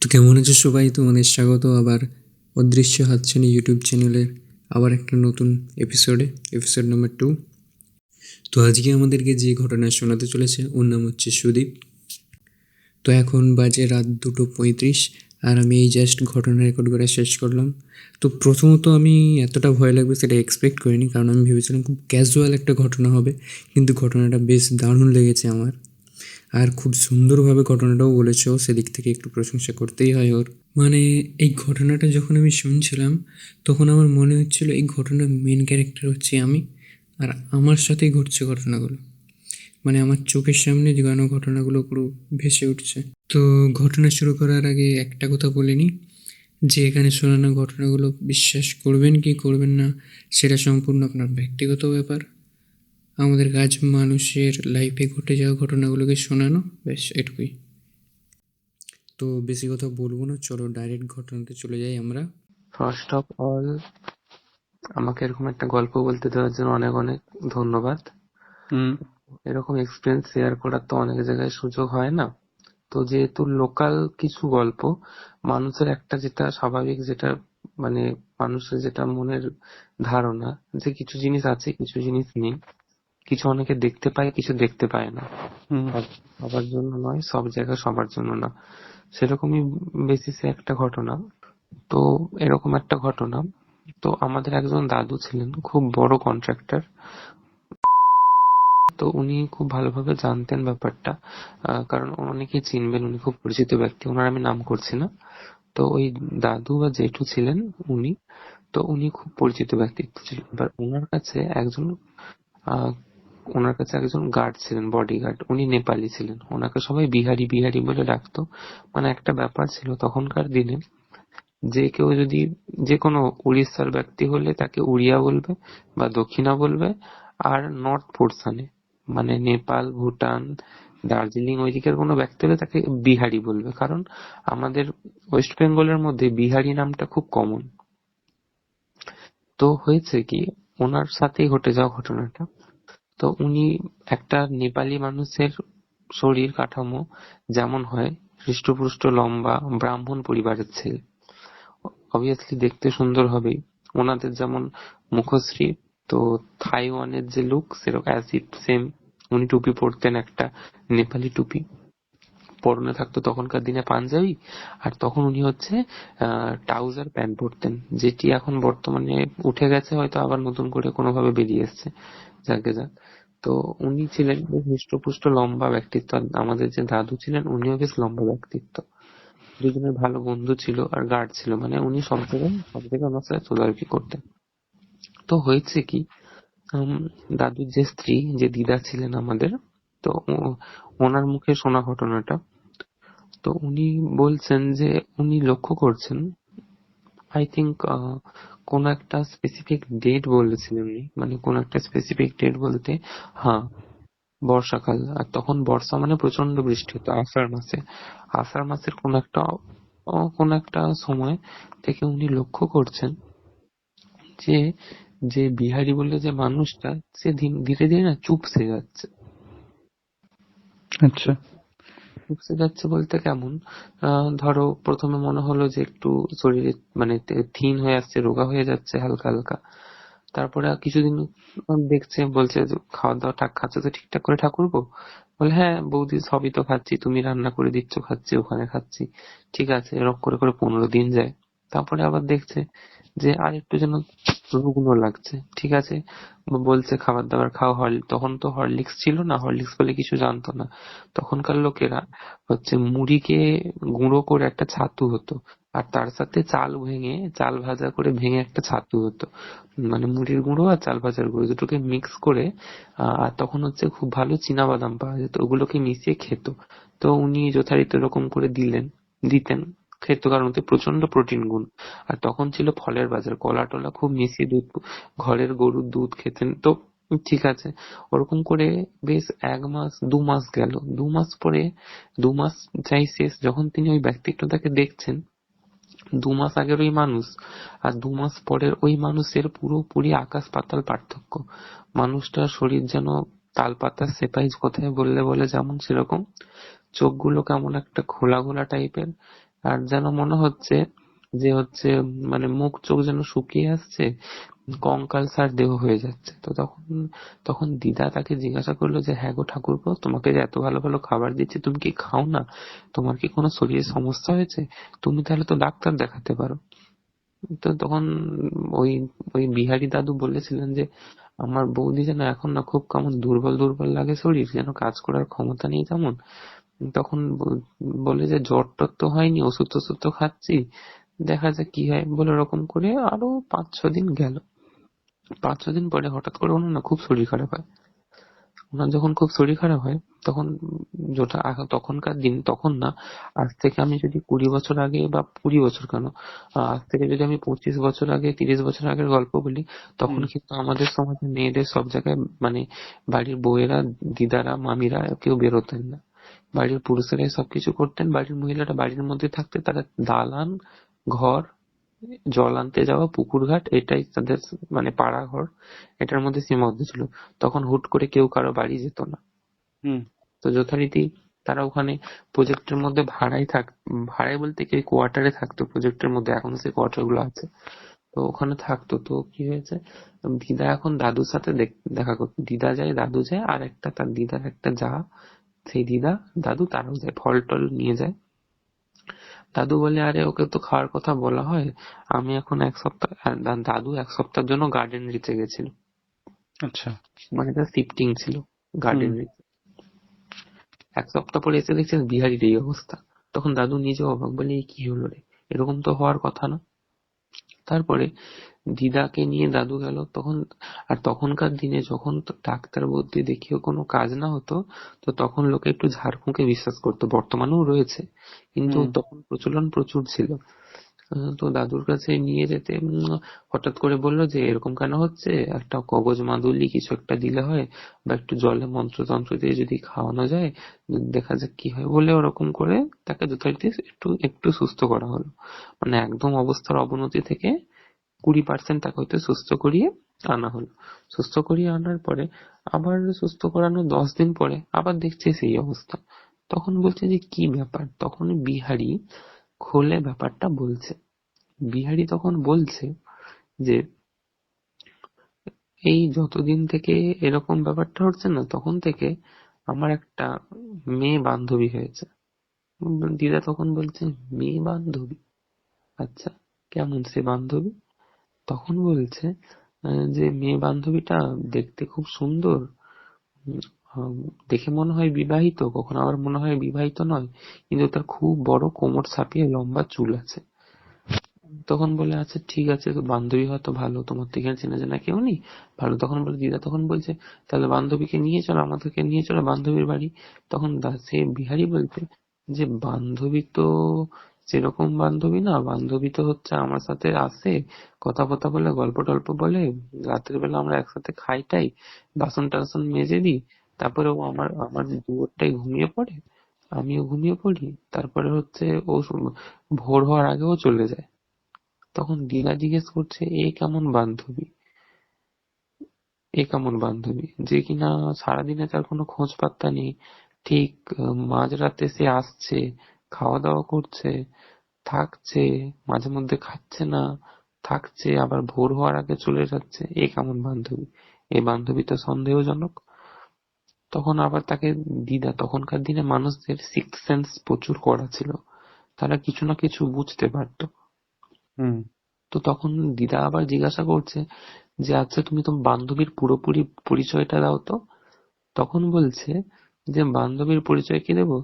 তো কেমন আছো সবাই? তোমাদের স্বাগত আবার অদৃশ্য হাতছানি ইউটিউব চ্যানেলের আবার একটা নতুন এপিসোডে এপিসোড নাম্বার টু তো আজকে আমাদেরকে যে ঘটনা শোনাতে চলেছে, ওর নাম হচ্ছে সুদীপ। তো এখন বাজে রাত দুটো পঁয়ত্রিশ, আর আমি এই জাস্ট ঘটনা রেকর্ড করে শেষ করলাম। তো প্রথমত আমি এতটা ভয় লাগবে সেটা এক্সপেক্ট করিনি, কারণ আমি ভেবেছিলাম খুব ক্যাজুয়াল একটা ঘটনা হবে, কিন্তু ঘটনাটা বেশ দারুণ লেগেছে আমার। আর খুব সুন্দরভাবে ঘটনাটাও বলেছে সেদিক থেকে একটু প্রশংসা করতেই হয় ওর। মানে এই ঘটনাটা যখন আমি শুনছিলাম, তখন আমার মনে হচ্ছিল এই ঘটনার মেন ক্যারেক্টার হচ্ছে আমি আর আমার সাথেই ঘটছে ঘটনাগুলো। মানে আমার চোখের সামনে যেন ঘটনাগুলো পুরো ভেসে উঠছে। তো ঘটনা শুরু করার আগে একটা কথা বলিনি যে এখানে শোনানো ঘটনাগুলো বিশ্বাস করবেন কি করবেন না, সেটা সম্পূর্ণ আপনার ব্যক্তিগত ব্যাপার। আমাদের কাজ মানুষের লাইফে ঘটে যাওয়া ঘটনাগুলোকে শোনানো বেশ এটুকুই। তো বেশি কথা বলব না চলো ডাইরেক্ট ঘটনাতে চলে যাই আমরা। ফার্স্ট অফ অল আমাকে এরকম একটা গল্প বলতে দেওয়ার জন্য অনেক অনেক ধন্যবাদ। এরকম এক্সপিরিয়েন্স শেয়ার করার তো অনেক জায়গায় সুযোগ হয় না। তো যেহেতু লোকাল কিছু গল্প মানুষের একটা যেটা স্বাভাবিক যেটা মানে মানুষের যেটা মনের ধারণা যে কিছু জিনিস আছে কিছু জিনিস নেই। কিছু অনেকে দেখতে পায় কিছু দেখতে পায় না। সবার জন্য নয় সব জায়গায় সবার জন্য না। সেরকমই বেসিসে একটা ঘটনা। তো এরকম একটা ঘটনা। তো আমাদের একজন দাদু ছিলেন খুব বড় কন্ট্রাক্টর তো উনি খুব ভালোভাবে জানতেন ব্যাপারটা। আহ, কারণ অনেকেই চিনবেন উনি খুব পরিচিত ব্যক্তি ওনার আমি নাম করছি না। তো ওই দাদু বা জেঠু ছিলেন উনি। তো উনি খুব পরিচিত ব্যক্তিত্ব ছিলেন এবার ওনার কাছে একজন আহ, ওনার কাছে একজন গার্ড ছিলেন বডি গার্ড উনি নেপালি ছিলেন। ওনাকে সবাই বিহারি বিহারি বলে ডাকতো। মানে একটা ব্যাপার ছিল তখনকার দিনে, যে কেউ যদি যে কোনো উড়িষ্যার ব্যক্তি হলে তাকে উড়িয়া বলবে বা দক্ষিণা বলবে, আর নর্থ পোর্শনে মানে নেপাল, ভুটান, দার্জিলিং ওই দিকের কোনো ব্যক্তি হলে তাকে বিহারি বলবে। কারণ আমাদের ওয়েস্ট বেঙ্গলের মধ্যে বিহারি নামটা খুব কমন তো হয়েছে কি, ওনার সাথেই ঘটে যাওয়া ঘটনাটা। তো উনি একটা নেপালি মানুষের শরীর কাঠামো যেমন হয়, হৃষ্টপুষ্ট, লম্বা, ব্রাহ্মণ পরিবারের ছেলে। অবভিয়াসলি দেখতে সুন্দর হবেই ওনাদের যেমন মুখশ্রী, তো থাইওয়ানের যে লুক সেরকম অ্যাজ ইট সেম উনি টুপি পরতেন একটা নেপালি টুপি। পরনে থাকতো তখনকার দিনে পাঞ্জাবি, আর তখন উনি হচ্ছে ট্রাউজার প্যান্ট পরতেন, যেটি এখন বর্তমানে উঠে গেছে, হয়তো আবার নতুন করে কোনোভাবে বেরিয়ে এসছে। যাকে যাক তো উনি ছিলেন বেশ হৃষ্টপুষ্ট, লম্বা ব্যক্তিত্ব। আমাদের যে দাদু ছিলেন, উনিও বেশ লম্বা ব্যক্তিত্ব। দুজনের ভালো বন্ধু ছিল আর গার্ড ছিল। মানে উনি সব জায়গায় সব জায়গায় আমার সাথে তদারকি করতেন। তো হয়েছে কি দাদুর যে স্ত্রী, যে দিদা ছিলেন আমাদের, তো ওনার মুখে শোনা ঘটনাটা। তো উনি বলছেন যে, উনি লক্ষ্য করছেন আই থিঙ্ক কোন একটা স্পেসিফিক ডেট বলেছিলেন উনি মানে কোন একটা স্পেসিফিক ডেট বলতে হ্যাঁ বর্ষাকাল, আর তখন বর্ষা মানে প্রচণ্ড বৃষ্টি হতো আষাঢ় মাসে। আষাঢ় মাসের কোন একটা কোন একটা সময় থেকে উনি লক্ষ্য করছেন যে যে বিহারি বলে যে মানুষটা, সে ধীরে ধীরে না চুপসে যাচ্ছে। আচ্ছা। চুপসে যাচ্ছে বলতে কেমন? ধরো, প্রথমে মনে হলো যে একটু শরীরে মানে থিন হয়ে আসছে, রোগা হয়ে যাচ্ছে হালকা হালকা। তারপরে কিছুদিন দেখছে, বলছে খাওয়া দাওয়া ঠাক খাচ্ছে তো ঠিকঠাক করে ঠাকুরপো। বলে হ্যাঁ বৌদি, সবই তো খাচ্ছি, তুমি রান্না করে দিচ্ছ, খাচ্ছি, ওখানে খাচ্ছি। ঠিক আছে, এরকম করে করে পনেরো দিন যায়। তারপরে আবার দেখছে যে আর একটু যেন রুগ্ন লাগছে, ঠিক আছে? বলছে খাবার দাবার খাও, হল, তখন তো হরলিক্স ছিল না, হরলিক্স বলে কিছু জানতো না। তখনকার লোকেরা হচ্ছে মুড়িকে গুঁড়ো করে একটা ছাতু হতো, আর তার সাথে চাল ভেঙে, চাল ভাজা করে ভেঙে একটা ছাতু হতো। মানে মুড়ির গুঁড়ো আর চাল ভাজার গুঁড়ো দুটোকে মিক্স করে আর তখন হচ্ছে খুব ভালো চীনা বাদাম পাওয়া যেত, ওগুলোকে মিশিয়ে খেত। তো উনি যথারীতি এরকম করে দিলেন, দিতেন। খেত কারণ প্রচণ্ড প্রোটিন গুণ। আর তখন ছিল ফলের বাজার। কলা টলা খুব মিশিয়ে দুধ, ঘরের গরুর দুধ খেতেন। তো ঠিক আছে, ওরকম করে বেশ এক মাস, দু মাস গেল। দু মাস পরে, দু মাস যাই শেষ, যখন তিনি ওই ব্যক্তিত্বটাকে দেখছেন, দু মাস আগের ওই মানুষ আর দু মাস পরের ওই মানুষের পুরোপুরি আকাশ পাতাল পার্থক্য। মানুষটার শরীর যেন তালপাতার সেপাই কোথায় বললে বলে যেমন সেরকম। চোখগুলো কেমন একটা খোলা খোলা টাইপের আর যেন মনে হচ্ছে যে হচ্ছে মানে মুখ চোখ যেন শুকিয়ে আসছে, কঙ্কাল সার দেহ হয়ে যাচ্ছে। তো তখন তখন দিদা তাকে জিজ্ঞাসা করল যে হ্যাঁ গো ঠাকুর ঠাকুরপো, তোমাকে যে এত ভালো ভালো খাবার দিচ্ছে, তুমি কি খাও না? তোমার কি কোনো শরীরে সমস্যা হয়েছে? তুমি তাহলে তো ডাক্তার দেখাতে পারো। তো তখন ওই ওই বিহারি দাদু বলেছিলেন যে, আমার বৌদি যেন এখন না খুব কেমন দুর্বল দুর্বল লাগে শরীর, যেন কাজ করার ক্ষমতা নেই তেমন। তখন বলে যে জ্বর টর তো হয়নি ওষুধ টষুধ তো খাচ্ছি। দেখা যাক কি হয় বলে ওরকম করে আরও পাঁচ ছ দিন গেল। পাঁচ ছ দিন পরে হঠাৎ করে ওনার না খুব শরীর খারাপ হয়। ওনার যখন খুব শরীর খারাপ হয় তখন যেটা তখনকার দিন তখন না আজ থেকে আমি যদি কুড়ি বছর আগে বা কুড়ি বছর কেন আজ থেকে যদি আমি পঁচিশ বছর আগে তিরিশ বছর আগের গল্প বলি তখন কিন্তু আমাদের সমাজে মেয়েদের সব জায়গায় মানে বাড়ির বউয়েরা দিদারা মামিরা কেউ বেরোতেন না। বাড়ির পুরুষেরাই সবকিছু করতেন। বাড়ির মহিলারা বাড়ির মধ্যে থাকতে তারা দালান ঘর জল আনতে যাওয়া পুকুর ঘাট এটাই তাদের মানে পাড়া ঘর এটার মধ্যে সীমাবদ্ধ ছিল। তখন হুট করে কেউ কারও বাড়ি যেত না। হুম। তো যথারীতি তারা ওখানে প্রজেক্টের মধ্যে ভাড়াই থাক ভাড়াই বলতে কি কোয়ার্টারে থাকতো প্রজেক্টের মধ্যে। এখনও সেই কোয়ার্টারগুলো আছে। তো ওখানে থাকতো। তো কি হয়েছে? দিদা এখন দাদুর সাথে দেখ- দেখা করতো দিদা যায় দাদু যায় আর একটা তার দিদার একটা যা সেই দিদা দাদু তারাও যায় ফল টল নিয়ে যায়। দাদু বলে আরে ওকে তো খাওয়ার কথা বলা হয়। আমি এখন এক সপ্তাহ দাদু এক সপ্তাহের জন্য গার্ডেন রিচে গেছিল। আচ্ছা। মানে তার শিফটিং ছিল গার্ডেন। রিচে এক সপ্তাহ পরে এসে দেখছে বিহারির এই অবস্থা। তখন দাদু নিজে অবাক বলে "এই কি হলো রে? এরকম তো হওয়ার কথা না। তারপরে দিদাকে নিয়ে দাদু গেল। তখন আর তখনকার দিনে যখন ডাক্তার বলতে দেখিও কোনো কাজ না হতো তো তখন লোকে একটু ঝাড়ফুঁকে বিশ্বাস করতো। বর্তমানেও রয়েছে। কিন্তু তখন প্রচলন প্রচুর ছিল। তো দাদুর কাছে নিয়ে যেতে হঠাৎ করে বলল যে, এরকম কেন হচ্ছে? একটা কবজ মাদুলি কিছু একটা দিলে হয় বা একটু জলে মন্ত্রতন্ত্র দিয়ে যদি খাওয়ানো যায়, দেখা যাক কি হয়। বলে ওরকম করে তাকে যথারীতি একটু একটু সুস্থ করা হলো। মানে একদম অবস্থার অবনতি থেকে কুড়ি পার্সেন্ট তাকে হয়তো সুস্থ করিয়ে আনা হলো। সুস্থ করিয়ে আনার পরে আবার সুস্থ করানো দশ দিন পরে আবার দেখছে সেই অবস্থা। তখন বলছে যে, কি ব্যাপার? তখন বিহারি খোলে ব্যাপারটা বলছে। বিহারি তখন বলছে যে, এই যতদিন থেকে এরকম ব্যাপারটা হচ্ছে না, তখন থেকে আমার একটা মেয়ে বান্ধবী হয়েছে। দিদা তখন বলছে, মেয়ে বান্ধবী? আচ্ছা কেমন সে বান্ধবী? তখন বলছে যে মেয়ে বান্ধবীটা দেখতে খুব সুন্দর দেখে মনে হয় বিবাহিত, কখনো আবার মনে হয় বিবাহিত নয়, কিন্তু তার খুব বড় কোমর ছাপিয়ে লম্বা চুল আছে। তখন বলে আচ্ছা ঠিক আছে, তো বান্ধবী হয়তো ভালো, তোমার তো এখানে চেনা জানা কেউ নেই? ভালো, তখন বলে, দিদা তখন বলছে, তাহলে বান্ধবীকে নিয়ে চলো, আমাদেরকে নিয়ে চলো, বান্ধবীর বাড়ি। তখন সে বিহারি বলছে যে, বান্ধবী তো সেরকম বান্ধবী না, বান্ধবী তো হচ্ছে আমার সাথে আসে, কথা ফথা বলে, গল্প টল্প বলে, রাতের বেলা আমরা একসাথে খাই টাই, বাসন টাসন মেজে দিই তারপরে ও আমার আমার দুয়ারটাই ঘুমিয়ে পড়ে, আমিও ঘুমিয়ে পড়ি, তারপরে হচ্ছে ও ভোর হওয়ার আগেও চলে যায়। তখন দিদা জিজ্ঞেস করছে, এ কেমন বান্ধবী? এ কেমন বান্ধবী? যে কিনা সারাদিনে তার কোনো খোঁজ পাত্তা নেই? ঠিক মাঝরাতে সে আসছে, খাওয়া দাওয়া করছে, থাকছে, মাঝে মধ্যে খাচ্ছে না, থাকছে, আবার ভোর হওয়ার আগে চলে যাচ্ছে। এ কেমন বান্ধবী? এই বান্ধবী তো সন্দেহজনক। তখন আবার তাকে দিদা তখনকার দিনে মানুষদের সিক্স সেন্স প্রচুর করা ছিল। তারা কিছু না কিছু বুঝতে পারতো। হুম। তো তখন দিদা আবার জিজ্ঞাসা করছে যে আচ্ছা তুমি তো বান্ধবীর পুরোপুরি পরিচয়টা দাও তো? তখন বলছে যে বান্ধবীর পরিচয় কি দেবো?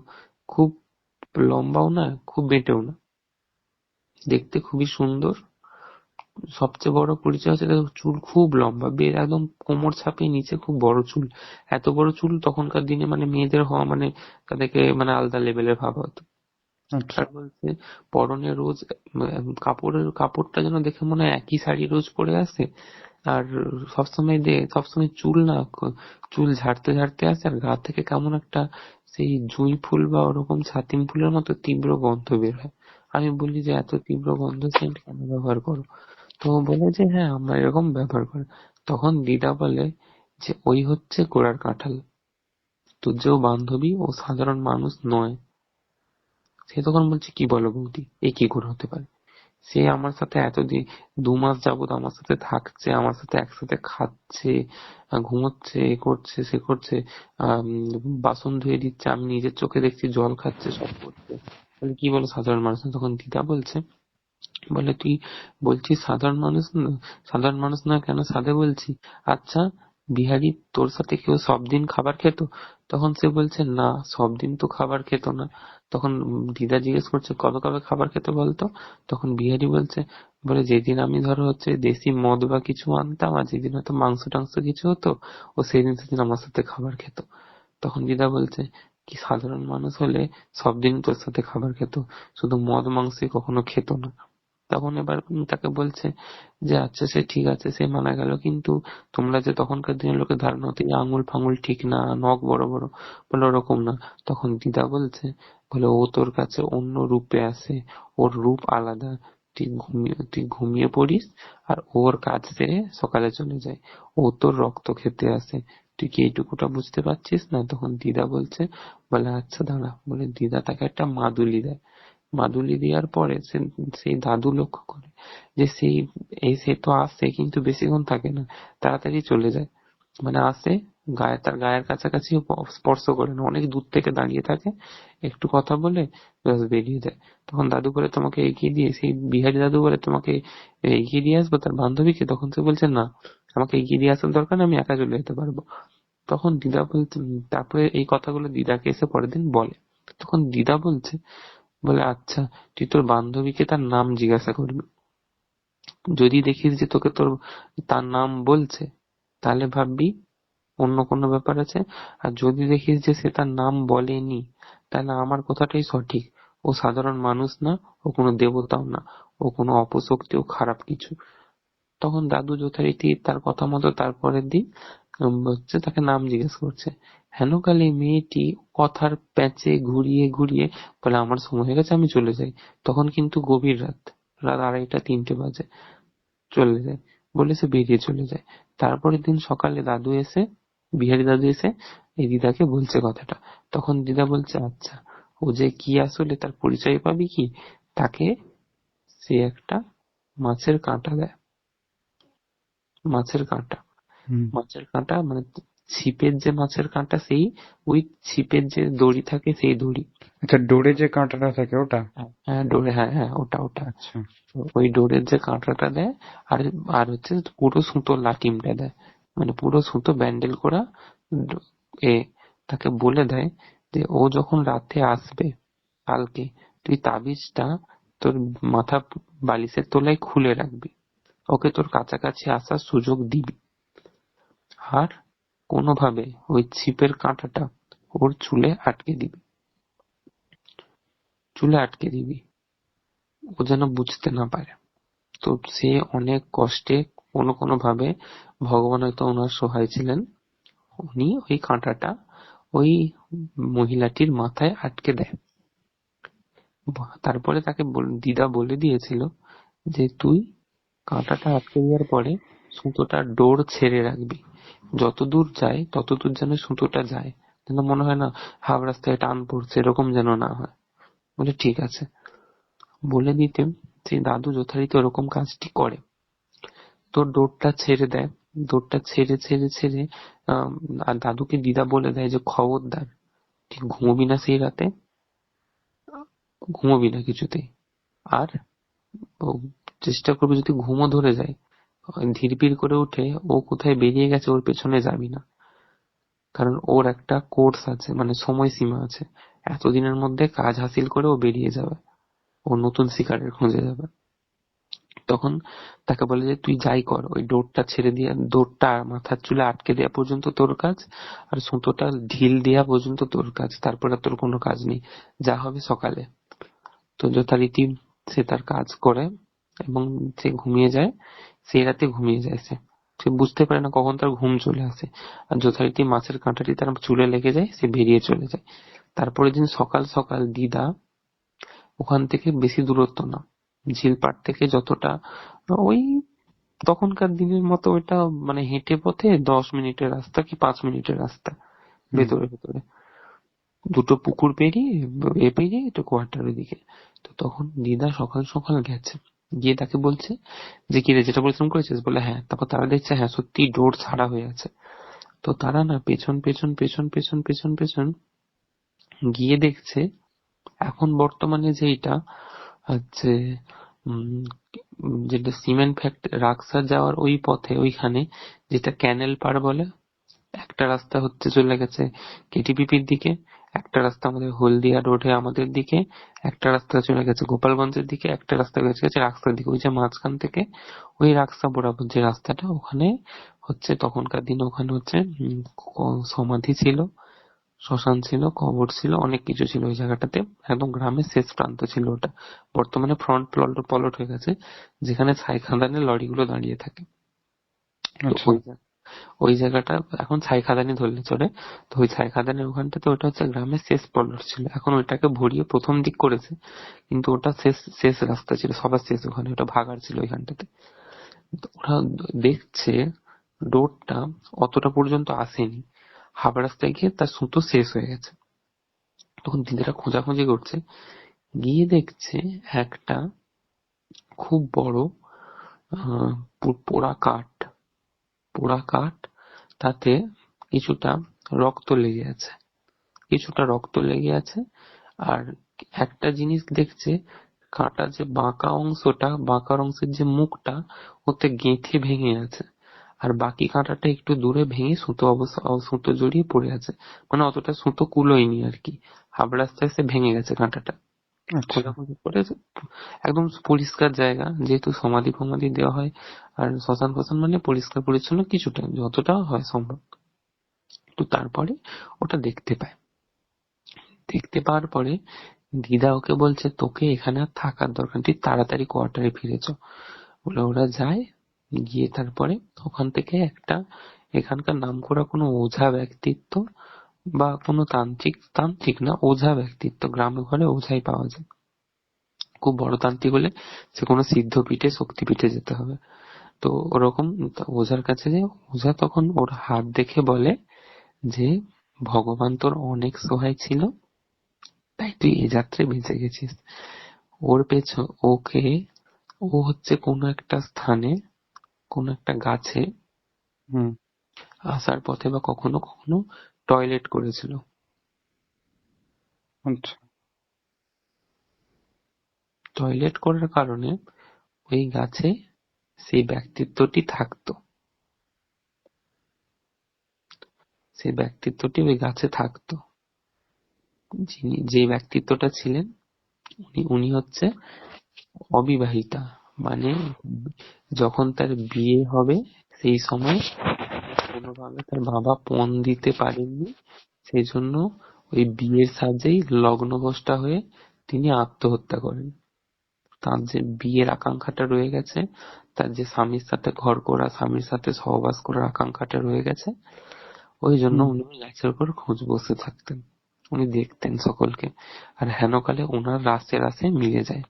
খুব লম্বাও না খুব বেঁটেও না। দেখতে খুবই সুন্দর সবচেয়ে বড় পরিচয় হচ্ছে দেখো চুল খুব লম্বা বের একদম কোমর ছাপিয়ে নিচে খুব বড় চুল। এত বড় চুল তখনকার দিনে মানে মেয়েদের হওয়া মানে তাদেরকে মানে আলাদা লেভেলের ভাবা হতো। আচ্ছা। বলছে পরনে রোজ কাপড়ের কাপড়টা যেন দেখে মনে হয় একই শাড়ি রোজ পরে আসে। আর সবসময় দে সবসময় চুল না চুল ঝাড়তে ঝাড়তে আসে আর গা থেকে কেমন একটা সেই জুঁই ফুল বা ওরকম ছাতিম ফুলের মতো তীব্র গন্ধ বের হয়। আমি বলি যে এত তীব্র গন্ধ সেন্ট কেন ব্যবহার করো? তো বলে যে হ্যাঁ আমরা এরকম ব্যবহার করি। তখন দিদা বলে যে, ওই হচ্ছে গোড়ার কাঁঠাল। তোর যে বান্ধবী ও সাধারণ মানুষ নয়। সে তখন বলছে, কি বলো বৌদি, এ কি করে হতে পারে? সে আমার সাথে এতদিন, দু মাস যাবত আমার সাথে থাকছে, আমার সাথে একসাথে খাচ্ছে ঘুমোচ্ছে, এ করছে, সে করছে বাসন ধুয়ে দিচ্ছে, আমি নিজের চোখে দেখছি জল খাচ্ছে, সব করছে। বলে, কি বলো সাধারণ মানুষ? তখন দিদা বলছে বলে, তুই বলছিস সাধারণ মানুষ সাধারণ মানুষ না কেন? সাধে বলছি। আচ্ছা বিহারি, তোর সাথে কেউ সব দিন খাবার খেত? তখন সে বলছে, না সব দিন তো খাবার খেত না। তখন দিদা জিজ্ঞেস করছে, কবে কবে খাবার খেত বলতো? তখন বিহারি বলছে, বলে, যেদিন আমি ধরো হচ্ছে দেশি মদ বা কিছু আনতাম, আর যেদিন হয়তো মাংস টাংস কিছু হতো, ও সেদিন সেদিন আমার সাথে খাবার খেত। তখন দিদা বলছে, কি সাধারণ মানুষ হলে সব দিন তোর সাথে খাবার খেত, শুধু মদ মাংসই কখনো খেত না। তখন এবার তাকে বলছে যে আচ্ছা সে ঠিক আছে, সে মানা গেল। কিন্তু তোমরা যে তখনকার দিনের লোকের ধারণা হতো আঙুল ফাঙুল ঠিক না, নখ বড় বড়, বলে ওরকম না। তখন দিদা বলছে, বলে, ও তোর কাছে অন্য রূপে আসে ওর রূপ আলাদা। তুই ঘুমিয়ে তুই ঘুমিয়ে পড়িস আর ওর কাজ সেরে সকালে চলে যায়। ও তোর রক্ত খেতে আসে। তুই কি এইটুকুটা বুঝতে পারছিস না? তখন দিদা বলছে, বলে আচ্ছা দাঁড়া। বলে দিদা তাকে একটা মাদুলি দেয়। মাদুলি দেওয়ার পরে সেই দাদু লক্ষ্য করে যে সেই, এই সে তো আসে কিন্তু বেশিক্ষণ থাকে না, তাড়াতাড়ি চলে যায়। মানে আসে, গায়ে, তার গায়ের কাছাকাছি স্পর্শ করে না, অনেক দূর থেকে দাঁড়িয়ে থাকে, একটু কথা বলে বেরিয়ে যায়। তখন দাদু বলে, তোমাকে এগিয়ে দিয়ে, সেই বিহারি দাদু বলে, তোমাকে এগিয়ে দিয়ে আসব তার বান্ধবীকে? তখন সে বলছে, না, আমাকে এগিয়ে দিয়ে আসার দরকার আমি একা চলে যেতে পারব। তখন দিদা বলছে, তারপরে এই কথাগুলো দিদাকে এসে পরের দিন বলে। তখন দিদা বলছে বলে আচ্ছা তুই তোর বান্ধবীকে তার নাম জিজ্ঞাসা করবি। যদি দেখিস যে তোকে তোর, তার নাম বলছে, তাহলে ভাববি অন্য কোনো ব্যাপার আছে। আর যদি দেখিস যে সে তার নাম বলেনি, তাহলে আমার কথাটাই সঠিক। ও সাধারণ মানুষ না, ও কোনো দেবতাও না, ও কোনো অপশক্তি ও খারাপ কিছু। তখন দাদু যথারীতি তার কথা মতো তারপরের দিন হচ্ছে তাকে নাম জিজ্ঞেস করছে। হেন কালে মেয়েটি কথার প্যাঁচে ঘুরিয়ে ঘুরিয়ে বলে আমার সময় হয়ে গেছে আমি চলে যাই। তখন কিন্তু গভীর রাত রাত আড়াইটা তিনটে বাজে চলে যায়। বলে সে বেরিয়ে চলে যায়। তারপরের দিন সকালে দাদু এসে বিহারি দাদু এসে এই দিদাকে বলছে কথাটা। তখন দিদা বলছে আচ্ছা ও যে কি আসলে তার পরিচয় পাবি কি? তাকে সে একটা মাছের কাঁটা দেয়। মাছের কাঁটা। মাছের কাঁটা মানে ছিপের যে মাছের কাঁটা সেই ওই ছিপের যে দড়ি থাকে সেই দড়ি। আচ্ছা ডোরে যে কাঁটাটা থাকে ওটা? হ্যাঁ ডোরে হ্যাঁ হ্যাঁ ওটা ওটা। আচ্ছা। ওই ডোরের যে কাঁটাটা দেয় আর আর হচ্ছে পুরো সুতোর লাটিমটা দেয়। মানে পুরো সুতো ব্যান্ডেল করা এ তাকে বলে দেয় যে ও যখন রাতে আসবে কালকে তুই তাবিজটা তোর মাথা বালিশের তলায় খুলে রাখবি। ওকে তোর কাছাকাছি আসার সুযোগ দিবি। আর কোনোভাবে ওই ছিপের কাঁটাটা ওর চুলে আটকে দিবি। চুলে আটকে দিবি। ও যেন বুঝতে না পারে। তো সে অনেক কষ্টে কোনো কোনো ভাবে ভগবান হয়তো ওনার সহায় ছিলেন। উনি ওই কাঁটাটা ওই মহিলাটির মাথায় আটকে দেয়। তারপরে তাকে দিদা বলে দিয়েছিল যে, তুই কাঁটাটা আটকে দেওয়ার পরে সুতোটা ডোর ছেড়ে রাখবি। যতদূর যায়, ততদূর যেন সুতোটা যায়। যেন মনে হয় না হাফ রাস্তায় টান পড়ছে, এরকম যেন না হয়। বলে, ঠিক আছে। বলে দিতে সেই দাদু যথারীতি ওরকম কাজটি করে। তোর ডোরটা ছেড়ে দেয়। ডোরটা ছেড়ে ছেড়ে ছেড়ে আর দাদুকে দিদা বলে দেয় যে, খবরদার ঠিক ঘুমোবি না সেই রাতে? ঘুমোবি না কিছুতেই। আর চেষ্টা করবি যদি ঘুমো ধরে যায়। ধীরপির করে উঠে ও কোথায় বেরিয়ে গেছে ওর পেছনে যাবি না। কারণ ওর একটা কোর্স আছে মানে সময়সীমা আছে। এতদিনের মধ্যে কাজ হাসিল করে ও বেরিয়ে যাবে। ও নতুন শিকারের খোঁজে যাবে। তখন তাকে বলে যে, তুই যাই কর, ওই ডোরটা ছেড়ে দিয়ে, ডোরটা মাথার চুলে আটকে দেওয়া পর্যন্ত তোর কাজ আর সুতোটা ঢিল দেওয়া পর্যন্ত তোর কাজ। তারপরে তোর কোনো কাজ নেই। যা হবে সকালে। তো যথারীতি সে তার কাজ করে এবং সে ঘুমিয়ে যায়। সেই রাতে ঘুমিয়ে যায় সে সে বুঝতে পারে না কখন তার ঘুম চলে আসে। আর যথারীতি মাছের কাঁটাটি তার চুলে লেগে যায় সে বেরিয়ে চলে যায়। তারপরের দিন সকাল সকাল দিদা ওখান থেকে বেশি দূরত্ব না। ঝিল ঝিলপাট থেকে যতটা ওই তখনকার দিনের মতো ওইটা মানে হেঁটে পথে দশ মিনিটের রাস্তা কি পাঁচ মিনিটের রাস্তা ভেতরে ভেতরে। দুটো পুকুর পেরিয়ে এ পেরিয়ে একটু কোয়ার্টারের দিকে। তো তখন দিদা সকাল সকাল গেছে। গিয়ে তাকে বলছে যে কিরে যেটা বলছিলাম করেছিস? বলে হ্যাঁ। তারপর তারা দেখছে হ্যাঁ সত্যি ডোর ছাড়া হয়ে আছে। তো তারা না পেছন পেছন পেছন পেছন পেছন পেছন গিয়ে দেখছে, এখন বর্তমানে যেইটা হচ্ছে, উম, যেটা সিমেন্ট ফ্যাক্টরি রাক্সা যাওয়ার ওই পথে ওইখানে যেটা ক্যানেল পার বলে, একটা রাস্তা হচ্ছে চলে গেছে কেটিপিপির দিকে। একটা রাস্তা আমাদের হলদিয়া রোডে আমাদের দিকে একটা রাস্তা চলে গেছে গোপালগঞ্জের দিকে একটা রাস্তা গেছে গেছে রাস্তার দিকে। ওই যে মাঝখান থেকে ওই রাস্তা বরাবর যে রাস্তাটা ওখানে হচ্ছে তখনকার দিনে ওখানে হচ্ছে সমাধি ছিল শ্মশান ছিল কবর ছিল অনেক কিছু ছিল ওই জায়গাটাতে। একদম গ্রামের শেষ প্রান্ত ছিল ওটা। বর্তমানে ফ্রন্ট প্লট পলট হয়ে গেছে যেখানে ছাই খাদানে লরিগুলো দাঁড়িয়ে থাকে। ওই জায়গাটা এখন ছাই খাদানি ধরলে চলে। তো ওই ছাই খাদানের ওখানটাতে ওটা হচ্ছে গ্রামের শেষ পল্লট ছিল। এখন ওইটাকে ভরিয়ে প্রথম দিক করেছে, কিন্তু ওটা শেষ শেষ রাস্তা ছিল, সবার শেষ ওখানে, ওটা ভাগার ছিল ওইখানটাতে। ওরা দেখছে ডোরটা অতটা পর্যন্ত আসেনি। হাফ রাস্তায় গিয়ে তার সুতো শেষ হয়ে গেছে। তখন দিদিরা খোঁজাখুঁজি করছে, গিয়ে দেখছে একটা খুব বড় পোড়া কাঠ। পোড়া কাঠ, তাতে কিছুটা রক্ত লেগে আছে। কিছুটা রক্ত লেগে আছে। আর একটা জিনিস দেখছে, কাঁটা যে বাঁকা অংশটা, বাঁকা অংশের যে মুখটা, ওতে গেঁথে ভেঙে আছে। আর বাকি কাঁটাটা একটু দূরে ভেঙে সুতো অবস্থা সুতো জড়িয়ে পড়ে আছে। মানে অতটা সুতো কুলোয়নি আর কি। এসে ভেঙে গেছে কাঁটাটা। খোঁজাখুঁজি করে একদম পরিষ্কার জায়গা যেহেতু সমাধি ফমাধি দেওয়া হয় আর শ্মশান ফশান মানে পরিষ্কার পরিচ্ছন্ন কিছুটা যতটা হয় সম্ভব। তো তারপরে ওটা দেখতে পায়। দেখতে পাওয়ার পরে দিদা ওকে বলছে তোকে এখানে আর থাকার দরকার তুই তাড়াতাড়ি কোয়ার্টারে ফিরেছ বলে ওরা যায় গিয়ে তারপরে ওখান থেকে একটা এখানকার নাম করা কোনো ওঝা ব্যক্তিত্ব বা কোনো তান্ত্রিক তান্ত্রিক না, ওঝা ব্যক্তিত্ব। গ্রামে ঘরে ওঝাই পাওয়া যায়। খুব বড় তান্ত্রিক হলে সে কোনো সিদ্ধপীঠে শক্তিপীঠে যেতে হবে। তো ওরকম ওঝার কাছে যে ওঝা তখন ওর হাত দেখে বলে যে, ভগবান তোর অনেক সহায় ছিল, তাই তুই এ যাত্রায় বেঁচে গেছিস। ওর পেছন ওকে, ও হচ্ছে কোনো একটা স্থানে, কোনো একটা গাছে, হুম, আসার পথে বা কখনো কখনো টয়লেট করেছিল। আচ্ছা। টয়লেট করার কারণে ওই গাছে সেই ব্যক্তিত্বটি থাকতো। সেই ব্যক্তিত্বটি ওই গাছে থাকতো। যিনি যে ব্যক্তিত্বটা ছিলেন উনি উনি হচ্ছে অবিবাহিতা। মানে যখন তার বিয়ে হবে সেই সময় কোনোভাবে তার বাবা পণ দিতে পারেননি। সেই জন্য ওই বিয়ের সাজেই লগ্নভ্রষ্টা হয়ে তিনি আত্মহত্যা করেন। তার যে বিয়ের আকাঙ্ক্ষাটা রয়ে গেছে তার যে স্বামীর সাথে ঘর করা স্বামীর সাথে সহবাস করার আকাঙ্ক্ষাটা রয়ে গেছে ওই জন্য উনি গাছের উপর খোঁজ বসে থাকতেন। উনি দেখতেন সকলকে। আর হেনকালে ওনার রাসে রাসে মিলে যায়।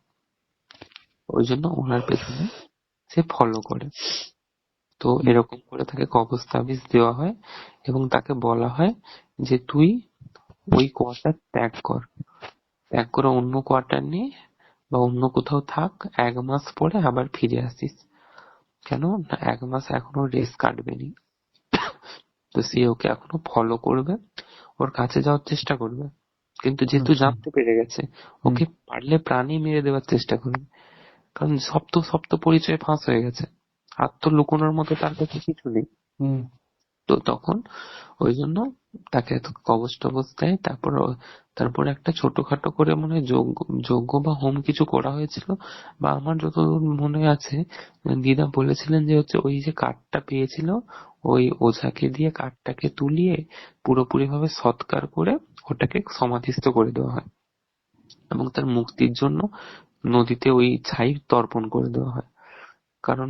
ওই জন্য ওনার পেছনে সে ফলো করে। তো এরকম করে তাকে কবস্তাবিজ দেওয়া হয় এবং তাকে বলা হয় যে তুই ওই কোয়ার্টার ত্যাগ কর। ত্যাগ করে অন্য কোয়ার্টার নিয়ে বা অন্য কোথাও থাক এক মাস পরে আবার ফিরে আসিস। কেন? এক মাস এখনও রেস কাটবে নি। তো সে ওকে এখনও ফলো করবে ওর কাছে যাওয়ার চেষ্টা করবে। কিন্তু যেহেতু আচ্ছা। জানতে পেরে গেছে ওকে পারলে প্রাণী মেরে দেওয়ার চেষ্টা করবে। কারণ সব তো সব তো পরিচয় ফাঁস হয়ে গেছে। তো লুকোনোর মতো তার কাছে কিছু নেই। তো তখন ওই জন্য তাকে কবচ টবচ দেয়। তারপর তারপর একটা ছোটখাটো করে মনে হয় যজ্ঞ যজ্ঞ বা হোম কিছু করা হয়েছিল। বা আমার যত মনে আছে দিদা বলেছিলেন যে হচ্ছে ওই যে কাঠটা পেয়েছিল ওই ওঝাকে দিয়ে কাঠটাকে তুলিয়ে পুরোপুরি ভাবে সৎকার করে ওটাকে সমাধিস্থ করে দেওয়া হয়। এবং তার মুক্তির জন্য নদীতে ওই ছাই তর্পণ করে দেওয়া হয়। কারণ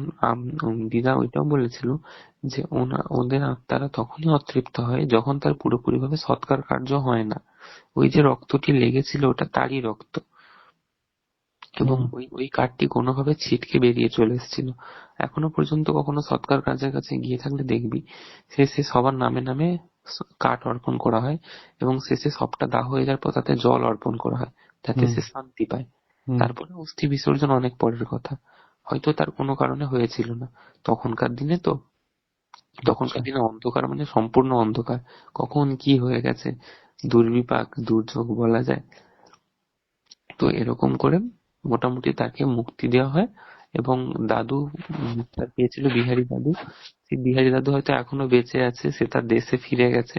দিদা ওইটাও বলেছিল যে ওদের আত্মারা তখনই অতৃপ্ত হয় যখন তার পুরোপুরি ভাবে সৎকার কার্য হয় না। ওই যে রক্তটি লেগেছিল ওটা তারই রক্ত। এবং ওই ওই কাঠটি কোনোভাবে ছিটকে বেরিয়ে চলে এসেছিল। এখনও পর্যন্ত কখনো সৎকার কাজের কাছে গিয়ে থাকলে দেখবি সে সে সবার নামে নামে কাঠ অর্পণ করা হয় এবং শেষে সবটা দাহ হয়ে যাওয়ার পর তাতে জল অর্পণ করা হয়। যাতে সে শান্তি পায়। তারপরে অস্থি বিসর্জন অনেক পরের কথা। হয়তো তার কোনো কারণে হয়েছিল না। তখনকার দিনে তো? তখনকার দিনে অন্ধকার মানে সম্পূর্ণ অন্ধকার। কখন কি হয়ে গেছে? দুর্বিপাক দুর্যোগ বলা যায়। তো এরকম করে মোটামুটি তাকে মুক্তি দেওয়া হয় এবং দাদু তার পেয়েছিল বিহারী দাদু। সেই বিহারী দাদু হয়তো এখনও বেঁচে আছে সে তার দেশে ফিরে গেছে।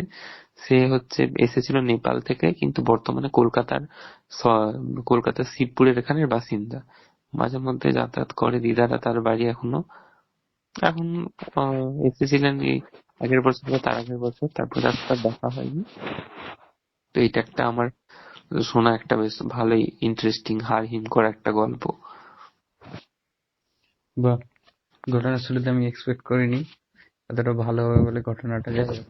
সে হচ্ছে এসেছিল নেপাল থেকে কিন্তু বর্তমানে কলকাতার কলকাতার শিবপুরের এখানের বাসিন্দা। মাঝে মধ্যে যাতায়াত করে। দিদারা তার বাড়ি এখনও এখন এসেছিলেন এই আগের বছর বা তার আগের বছর তারপরে তার দেখা হয়নি। তো এটা একটা আমার শোনা একটা বেশ ভালোই ইন্টারেস্টিং হার হিম করা একটা গল্প। বাহ ঘটনা শুরুতে আমি এক্সপেক্ট করিনি। এতটা ভালো হবে বলে ঘটনাটা যাই হোক